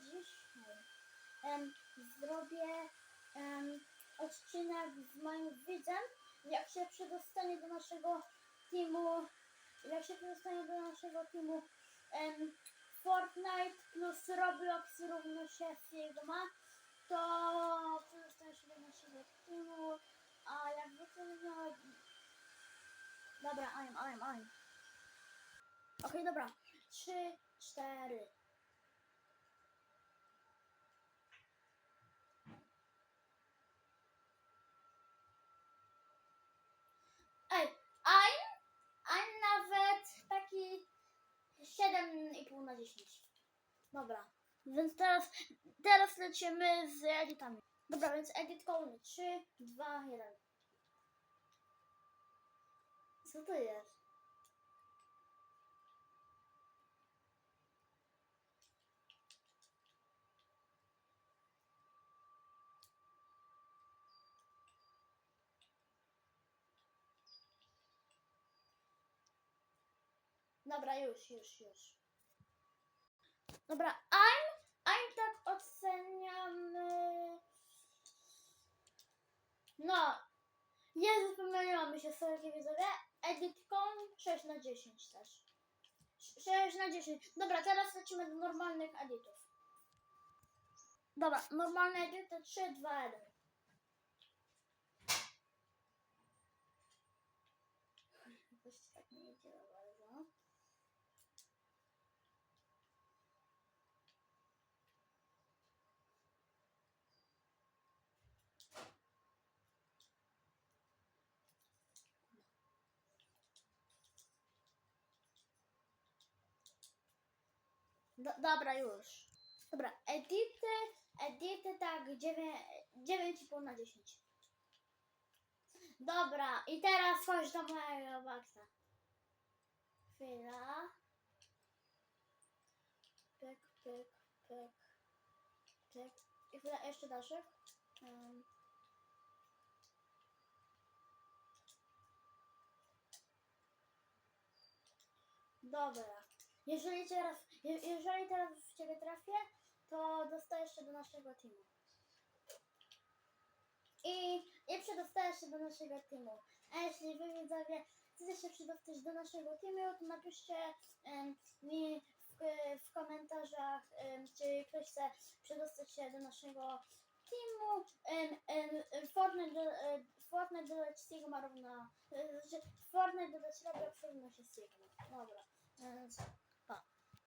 dzisiaj em, zrobię em, odcinek z moim widzem, jak się przedostanie do naszego teamu, jak się przedostanie do naszego teamu Fortnite plus Roblox równo się Sigma, to przedostanie się do naszego teamu, a jak wiecie, no... Dobra, I'm, I'm, I'm. Okej, dobra. Trzy, cztery. Ej, I'm, I'm nawet taki 7,5 na 10. Dobra, więc teraz, teraz lecimy z editami. Dobra, więc edit kolejny. 3, 2, 1. Co to jest? Dobra, już, już, już. Dobra, I'm, I'm tak oceniam... No, Jezu, pomyliłam się, sorry widzowie. Editcom 6 na 10 też. 6 na 10. Dobra, teraz lecimy do normalnych editów. Dobra, normalny edit to 3, 2, 1. Jakoś tak nie idzie Do, dobra, już. Dobra, edity, edity tak 9,5 na 10. Dobra, i teraz chodź do mojego baksa. Chwila. Pyk, pyk, pyk, pyk. I chwila, jeszcze daszek. Um. Dobra. Jeżeli teraz, je, jeżeli teraz w ciebie trafię, to dostajesz się do naszego teamu. I, I przedostajesz się do naszego teamu. A jeśli wy widzowie chcecie się przedostać do naszego teamu, to napiszcie em, mi w, w komentarzach, em, czy ktoś chce przedostać się do naszego teamu. Em, em, Fortnite, do, e, Fortnite dodać Sigma równa... e, Znaczy, Fortnite dodać Roblox równa się Sigma. Dobra. Więc